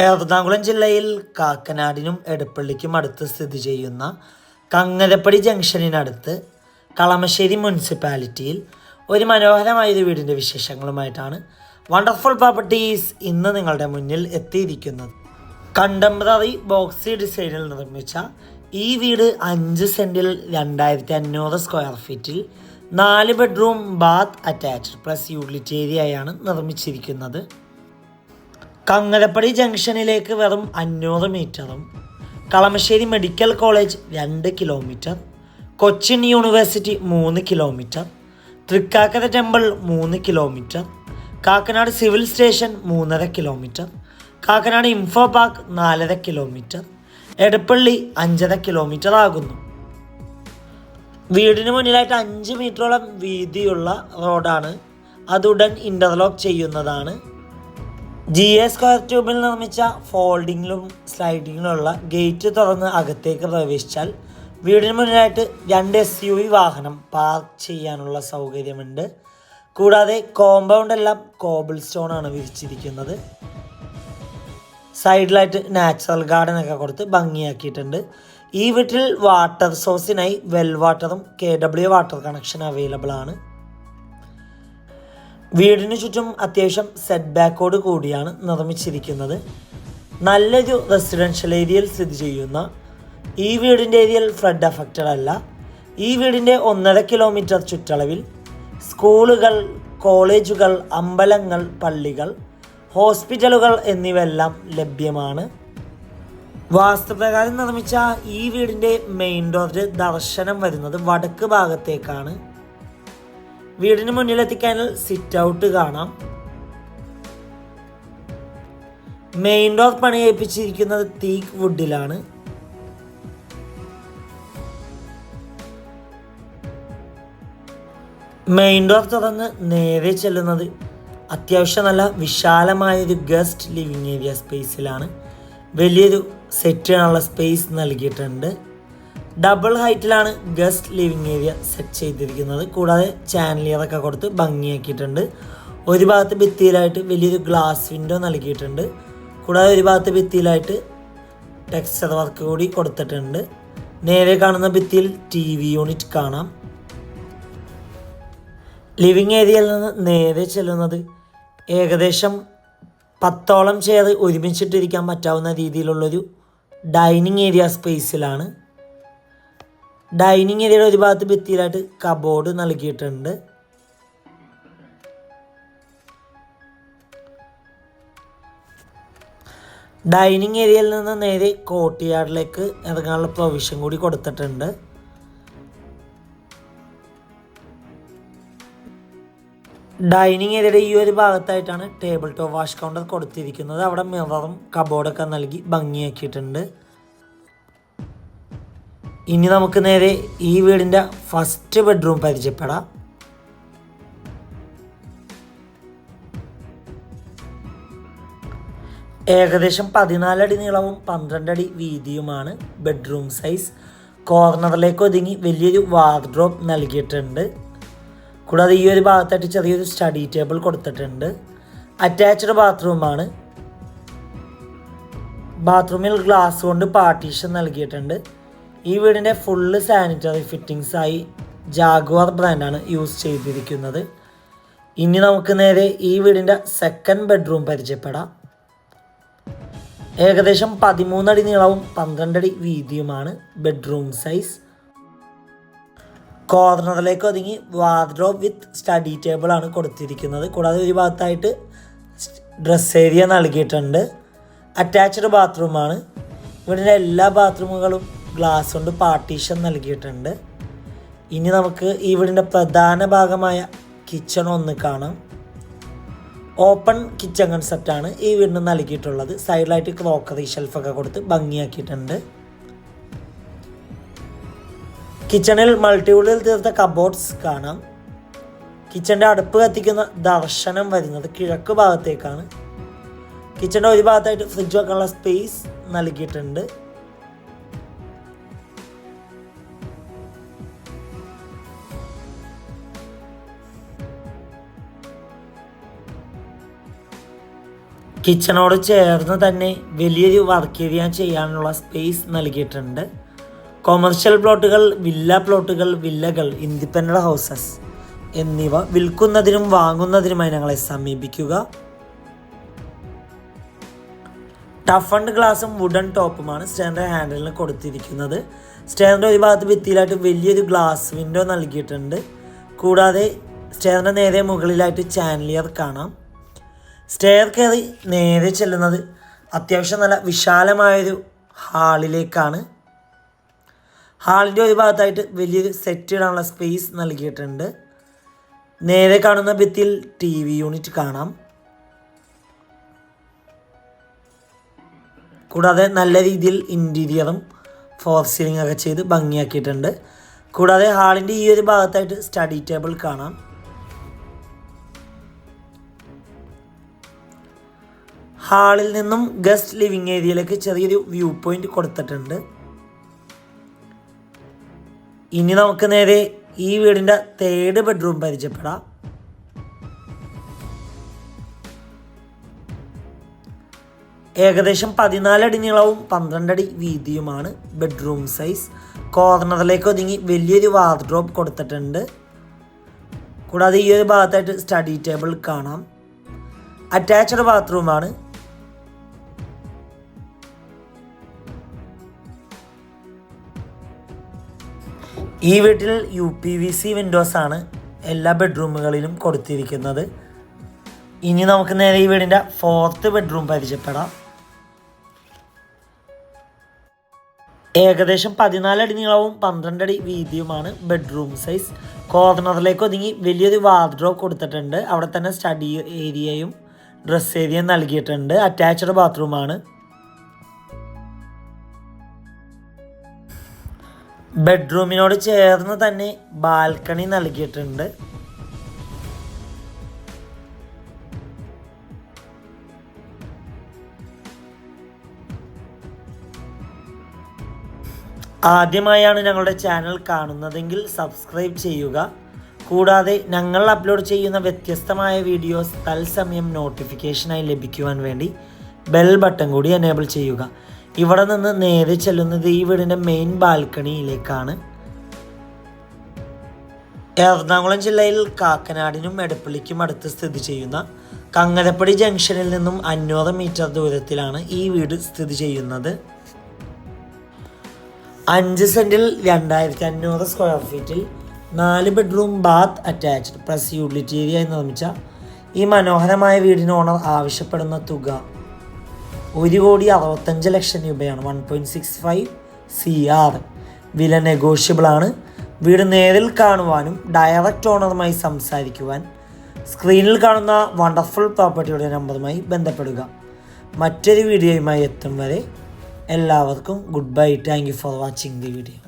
എറണാകുളം ജില്ലയിൽ കാക്കനാടിനും എടപ്പള്ളിക്കും അടുത്ത് സ്ഥിതി ചെയ്യുന്ന കങ്ങരപ്പടി ജംഗ്ഷനിനടുത്ത് കളമശ്ശേരി മുനിസിപ്പാലിറ്റിയിൽ ഒരു മനോഹരമായൊരു വീടിന്റെ വിശേഷങ്ങളുമായിട്ടാണ് വണ്ടർഫുൾ പ്രോപ്പർട്ടീസ് ഇന്ന് നിങ്ങളുടെ മുന്നിൽ എത്തിയിരിക്കുന്നത്. കണ്ടംപററി ബോക്സി ഡിസൈനിൽ നിർമ്മിച്ച ഈ വീട് അഞ്ച് സെന്റിൽ രണ്ടായിരത്തി അഞ്ഞൂറ് സ്ക്വയർ ഫീറ്റിൽ നാല് bedroom bath attached plus utility ഏരിയയാണ് നിർമ്മിച്ചിരിക്കുന്നത്. കങ്ങരപ്പടി ജംഗ്ഷനിലേക്ക് വെറും അഞ്ഞൂറ് മീറ്ററും കളമശ്ശേരി മെഡിക്കൽ കോളേജ് രണ്ട് കിലോമീറ്റർ കൊച്ചിൻ യൂണിവേഴ്സിറ്റി മൂന്ന് കിലോമീറ്റർ തൃക്കാക്കര ടെമ്പിൾ മൂന്ന് കിലോമീറ്റർ കാക്കനാട് സിവിൽ സ്റ്റേഷൻ മൂന്നര കിലോമീറ്റർ കാക്കനാട് ഇൻഫോ പാർക്ക് നാലര കിലോമീറ്റർ എടപ്പള്ളി അഞ്ചര കിലോമീറ്റർ ആകുന്നു. വീടിന് മുന്നിലായിട്ട് അഞ്ച് മീറ്ററോളം വീതിയുള്ള റോഡാണ്. അതുടൻ ഇന്റർലോക്ക് ചെയ്യുന്നതാണ്. ജി എ സ്ക്വയർ ട്യൂബിൽ നിർമ്മിച്ച ഫോൾഡിങ്ങിലും സ്ലൈഡിങ്ങിലുള്ള ഗേറ്റ് തുറന്ന് അകത്തേക്ക് പ്രവേശിച്ചാൽ വീടിന് മുന്നിലായിട്ട് രണ്ട് എസ് യു വി വാഹനം പാർക്ക് ചെയ്യാനുള്ള സൗകര്യമുണ്ട്. കൂടാതെ കോമ്പൗണ്ട് എല്ലാം കോബിൾ സ്റ്റോൺ ആണ് വിരിച്ചിരിക്കുന്നത്. സൈഡിലായിട്ട് നാച്ചുറൽ ഗാർഡൻ ഒക്കെ കൊടുത്ത് ഭംഗിയാക്കിയിട്ടുണ്ട്. ഈ വീട്ടിൽ വാട്ടർ സോഴ്സിനായി വെൽ വാട്ടറും K W water connection available ആണ്. വീടിന് ചുറ്റും അത്യാവശ്യം സെറ്റ് ബാക്കോട് കൂടിയാണ് നിർമ്മിച്ചിരിക്കുന്നത്. നല്ലൊരു റെസിഡൻഷ്യൽ ഏരിയയിൽ സ്ഥിതി ചെയ്യുന്ന ഈ വീടിന്റെ ഏരിയയിൽ ഫ്ലഡ് അഫക്റ്റഡ് അല്ല. ഈ വീടിന്റെ ഒന്നര കിലോമീറ്റർ ചുറ്റളവിൽ സ്കൂളുകൾ കോളേജുകൾ അമ്പലങ്ങൾ പള്ളികൾ ഹോസ്പിറ്റലുകൾ എന്നിവയെല്ലാം ലഭ്യമാണ്. വാസ്തുപ്രകാരം നിർമ്മിച്ച ഈ വീടിന്റെ മെയിൻ ഡോറിൽ ദർശനം വരുന്നത് വടക്ക് ഭാഗത്തേക്കാണ്. വീടിന് മുന്നിലെത്തിക്കാനിൽ സിറ്റ് ഔട്ട് കാണാം. മെയിൻ ഡോർ പണിയേൽപ്പിച്ചിരിക്കുന്നത് തീക്ക് വുഡിലാണ് മെയിൻ ഡോർ തുറന്ന് നേരെ ചെല്ലുന്നത് അത്യാവശ്യം നല്ല വിശാലമായൊരു ഗസ്റ്റ് ലിവിങ് ഏരിയ സ്പേസിലാണ് വലിയൊരു സെറ്റ് ചെയ്യാനുള്ള സ്പേസ് നൽകിയിട്ടുണ്ട്. ഡബിൾ ഹൈറ്റിലാണ് ഗസ്റ്റ് ലിവിങ് ഏരിയ സെറ്റ് ചെയ്തിരിക്കുന്നത്. കൂടാതെ ചാനലിയറൊക്കെ കൊടുത്ത് ഭംഗിയാക്കിയിട്ടുണ്ട്. ഒരു ഭാഗത്ത് ഭിത്തിയിലായിട്ട് വലിയൊരു ഗ്ലാസ് വിൻഡോ നൽകിയിട്ടുണ്ട്. കൂടാതെ ഒരു ഭാഗത്ത് ഭിത്തിയിലായിട്ട് ടെക്സ്ചർ വർക്ക് കൂടി കൊടുത്തിട്ടുണ്ട്. നേരെ കാണുന്ന ഭിത്തിയിൽ ടി വി യൂണിറ്റ് കാണാം. ലിവിങ് ഏരിയയിൽ നിന്ന് നേരെ ചെല്ലുന്നത് ഏകദേശം പത്തോളം ചെയർ ഒരുമിച്ചിട്ടിരിക്കാൻ പറ്റാവുന്ന രീതിയിലുള്ളൊരു ഡൈനിങ് ഏരിയ സ്പേസിലാണ് ഡൈനിങ് ഏരിയയുടെ ഒരു ഭാഗത്ത് ഭിത്തിയിലായിട്ട് കബോർഡ് നൽകിയിട്ടുണ്ട്. ഡൈനിങ് ഏരിയയിൽ നിന്ന് നേരെ കോട്ടിയാർഡിലേക്ക് ഇറങ്ങാനുള്ള പ്രൊവിഷൻ കൂടി കൊടുത്തിട്ടുണ്ട്. ഡൈനിങ് ഏരിയയുടെ ഈ ഒരു ഭാഗത്തായിട്ടാണ് ടേബിൾ ടോപ്പ് വാഷ് കൗണ്ടർ കൊടുത്തിരിക്കുന്നത്. അവിടെ മിററും കബോർഡൊക്കെ നൽകി ഭംഗിയാക്കിയിട്ടുണ്ട്. ഇനി നമുക്ക് നേരെ ഈ വീടിന്റെ ഫസ്റ്റ് ബെഡ്റൂം പരിചയപ്പെടാം. ഏകദേശം പതിനാലടി നീളവും പന്ത്രണ്ടടി വീതിയുമാണ് ബെഡ്റൂം സൈസ്. കോർണറിലേക്ക് ഒതുങ്ങി വലിയൊരു വാർഡ്രോബ് നൽകിയിട്ടുണ്ട്. കൂടാതെ ഈ ഒരു ഭാഗത്തായിട്ട് ചെറിയൊരു സ്റ്റഡി ടേബിൾ കൊടുത്തിട്ടുണ്ട്. അറ്റാച്ച്ഡ് ബാത്റൂമാണ്. ബാത്റൂമിൽ ഗ്ലാസ് കൊണ്ട് പാർട്ടീഷൻ നൽകിയിട്ടുണ്ട്. ഈ വീടിന്റെ ഫുള്ള് സാനിറ്ററി ഫിറ്റിങ്സായി ജാഗ്വാർ ബ്രാൻഡാണ് യൂസ് ചെയ്തിരിക്കുന്നത്. ഇനി നമുക്ക് നേരെ ഈ വീടിന്റെ സെക്കൻഡ് ബെഡ്റൂം പരിചയപ്പെടാം. ഏകദേശം പതിമൂന്നടി നീളവും പന്ത്രണ്ടടി വീതിയുമാണ് ബെഡ്റൂം സൈസ് കോർണറിലേക്ക് ഒതുങ്ങി വാർഡ്രോബ് വിത്ത് സ്റ്റഡി ടേബിളാണ് കൊടുത്തിരിക്കുന്നത്. കൂടാതെ ഒരു ഭാഗത്തായിട്ട് ഡ്രസ് ഏരിയ നൽകിയിട്ടുണ്ട്. അറ്റാച്ച്ഡ് ബാത്റൂമാണ് ഇവിടുത്തെ എല്ലാ ബാത്റൂമുകളും ഗ്ലാസ് കൊണ്ട് പാർട്ടീഷൻ നൽകിയിട്ടുണ്ട്. ഇനി നമുക്ക് ഈ വീടിന്റെ പ്രധാന ഭാഗമായ കിച്ചൺ ഒന്ന് കാണാം. ഓപ്പൺ കിച്ചൺ കൺസെപ്റ്റാണ് ഈ വീടിന് നൽകിയിട്ടുള്ളത്. സൈഡിലായിട്ട് ക്രോക്കറി ഷെൽഫൊക്കെ കൊടുത്ത് ഭംഗിയാക്കിയിട്ടുണ്ട്. കിച്ചണിൽ മൾട്ടിവുഡിൽ തീർത്ത കബോർഡ്സ് കാണാം. കിച്ചന്റെ അടുപ്പ് കത്തിക്കുന്ന ദർശനം വരുന്നത് കിഴക്ക് ഭാഗത്തേക്കാണ്. കിച്ചന്റെ ഒരു ഭാഗത്തായിട്ട് ഫ്രിഡ്ജ് വെക്കാനുള്ള സ്പേസ് നൽകിയിട്ടുണ്ട്. കിച്ചണോട് ചേർന്ന് തന്നെ വലിയൊരു വർക്ക് ഏരിയ ചെയ്യാനുള്ള സ്പേസ് നൽകിയിട്ടുണ്ട്. കൊമേഴ്ഷ്യൽ പ്ലോട്ടുകൾ വില്ല പ്ലോട്ടുകൾ വില്ലകൾ ഇൻഡിപെൻഡന്റ് ഹൗസസ് എന്നിവ വിൽക്കുന്നതിനും വാങ്ങുന്നതിനുമായി ഞങ്ങളെ സമീപിക്കുക. ടഫ് ആൻഡ് ഗ്ലാസും വുഡൻ ടോപ്പുമാണ് സ്റ്റാൻഡ് ഹാൻഡിലിന് കൊടുത്തിരിക്കുന്നത്. സ്റ്റാൻഡ് ഒരു ഭാഗത്ത് ഭിത്തിയിലായിട്ട് വലിയൊരു ഗ്ലാസ് വിൻഡോ നൽകിയിട്ടുണ്ട്. കൂടാതെ സ്റ്റെയറിന്റെ നേരെ മുകളിലായിട്ട് ചാനലിയർ കാണാം. സ്റ്റെയർ കയറി നേരെ ചെല്ലുന്നത് അത്യാവശ്യം നല്ല വിശാലമായൊരു ഹാളിലേക്കാണ്. ഹാളിന്റെ ഒരു ഭാഗത്തായിട്ട് വലിയൊരു സെറ്റ് ഇടാനുള്ള സ്പേസ് നൽകിയിട്ടുണ്ട്. നേരെ കാണുന്ന ഭിത്തിയിൽ ടി വി യൂണിറ്റ് കാണാം. കൂടാതെ നല്ല രീതിയിൽ ഇന്റീരിയറും ഫോർ സീലിംഗ് ഒക്കെ ചെയ്ത് ഭംഗിയാക്കിയിട്ടുണ്ട്. കൂടാതെ ഹാളിന്റെ ഈ ഒരു ഭാഗത്തായിട്ട് സ്റ്റഡി ടേബിൾ കാണാം. ഹാളിൽ നിന്നും ഗസ്റ്റ് ലിവിങ് ഏരിയയിലേക്ക് ചെറിയൊരു വ്യൂ പോയിന്റ് കൊടുത്തിട്ടുണ്ട്. ഇനി നമുക്ക് നേരെ ഈ വീടിന്റെ തേർഡ് ബെഡ്റൂം പരിചയപ്പെടാം. ഏകദേശം പതിനാലടി നീളവും പന്ത്രണ്ടടി വീതിയുമാണ് ബെഡ്റൂം സൈസ്. കോർണറിലേക്ക് ഒതുങ്ങി വലിയൊരു വാർഡ്രോബ് കൊടുത്തിട്ടുണ്ട്. കൂടാതെ ഈ ഒരു ഭാഗത്തായിട്ട് സ്റ്റഡി ടേബിൾ കാണാം. അറ്റാച്ച്ഡ് ബാത്റൂമാണ്. ഈ വീട്ടിൽ U P V C windows ആണ് എല്ലാ ബെഡ്റൂമുകളിലും കൊടുത്തിരിക്കുന്നത്. ഇനി നമുക്ക് നേരെ ഈ വീടിന്റെ ഫോർത്ത് ബെഡ്റൂം പരിചയപ്പെടാം. ഏകദേശം പതിനാലടി നീളവും പന്ത്രണ്ടടി വീതിയുമാണ് ബെഡ്റൂം സൈസ് കോർണറിലേക്ക് ഒതുങ്ങി വലിയൊരു വാർഡ്രോബ് കൊടുത്തിട്ടുണ്ട്. അവിടെ തന്നെ സ്റ്റഡി ഏരിയയും ഡ്രസ് ഏരിയയും നൽകിയിട്ടുണ്ട്. അറ്റാച്ച്ഡ് ബാത്റൂമാണ് ബെഡ്റൂമിനോട് ചേർന്ന് തന്നെ ബാൽക്കണി നൽകിയിട്ടുണ്ട്. ആദ്യമായാണ് ഞങ്ങളുടെ ചാനൽ കാണുന്നതെങ്കിൽ സബ്സ്ക്രൈബ് ചെയ്യുക. കൂടാതെ ഞങ്ങൾ അപ്ലോഡ് ചെയ്യുന്ന വ്യത്യസ്തമായ വീഡിയോസ് തത്സമയം നോട്ടിഫിക്കേഷനായി ലഭിക്കുവാൻ വേണ്ടി ബെൽ ബട്ടൺ കൂടി എനേബിൾ ചെയ്യുക. ഇവിടെ നിന്ന് നേരെ ചെല്ലുന്നത് ഈ വീടിന്റെ മെയിൻ ബാൽക്കണിയിലേക്കാണ്. എറണാകുളം ജില്ലയിൽ കാക്കനാടിനും എടപ്പള്ളിക്കും അടുത്ത് സ്ഥിതി ചെയ്യുന്ന കങ്ങരപ്പടി ജംഗ്ഷനിൽ നിന്നും അഞ്ഞൂറ് മീറ്റർ ദൂരത്തിലാണ് ഈ വീട് സ്ഥിതി ചെയ്യുന്നത്. അഞ്ച് സെന്റിൽ രണ്ടായിരത്തി അഞ്ഞൂറ് സ്ക്വയർ ഫീറ്റിൽ നാല് bedroom bath attached plus utility area നിർമ്മിച്ച ഈ മനോഹരമായ വീടിന് ഓണർ ആവശ്യപ്പെടുന്ന തുക. ഒരു കോടി അറുപത്തഞ്ച് ലക്ഷം രൂപയാണ് one point six five C R വില നെഗോഷ്യബിൾ ആണ്. വീട് നേരിൽ കാണുവാനും ഡയറക്റ്റ് ഓണറുമായി സംസാരിക്കുവാൻ സ്ക്രീനിൽ കാണുന്ന വണ്ടർഫുൾ പ്രോപ്പർട്ടിയുടെ നമ്പറുമായി ബന്ധപ്പെടുക. മറ്റൊരു വീഡിയോയുമായി എത്തും വരെ എല്ലാവർക്കും good bye thank you for watching the video